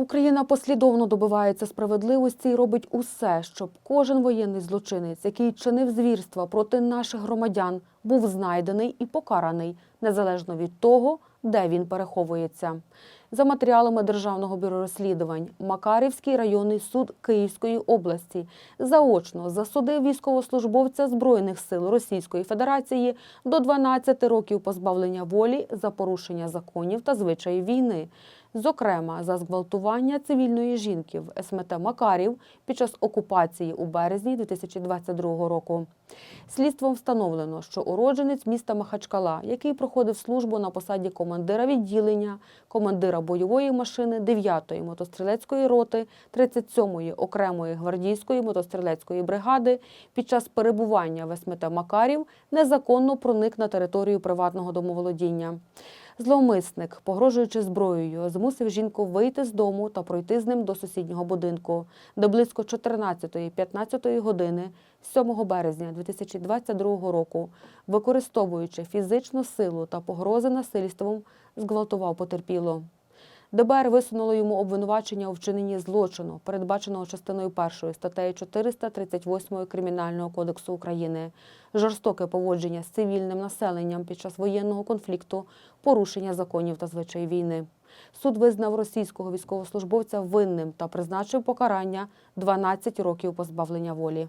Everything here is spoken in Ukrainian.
Україна послідовно добивається справедливості і робить усе, щоб кожен воєнний злочинець, який чинив звірства проти наших громадян, був знайдений і покараний, незалежно від того, де він переховується. За матеріалами Державного бюро розслідувань, Макарівський районний суд Київської області заочно засудив військовослужбовця Збройних сил Російської Федерації до 12 років позбавлення волі за порушення законів та звичаїв війни, зокрема за зґвалтування цивільної жінки в СМТ Макарів під час окупації у березні 2022 року. Слідством встановлено, що уродженець міста Махачкала, який проходив службу на посаді командира відділення, командира бойової машини 9-ї мотострілецької роти 37-ї окремої гвардійської мотострілецької бригади, під час перебування в СМТ Макарів незаконно проник на територію приватного домоволодіння. Зловмисник, погрожуючи зброєю, змусив жінку вийти з дому та пройти з ним до сусіднього будинку, де близько 14-15 години 7 березня 2022 року, використовуючи фізичну силу та погрози насильством, зґвалтував потерпіло. ДБР висунуло йому обвинувачення у вчиненні злочину, передбаченого частиною 1 статтею 438 Кримінального кодексу України, жорстоке поводження з цивільним населенням під час воєнного конфлікту, порушення законів та звичаїв війни. Суд визнав російського військовослужбовця винним та призначив покарання 12 років позбавлення волі.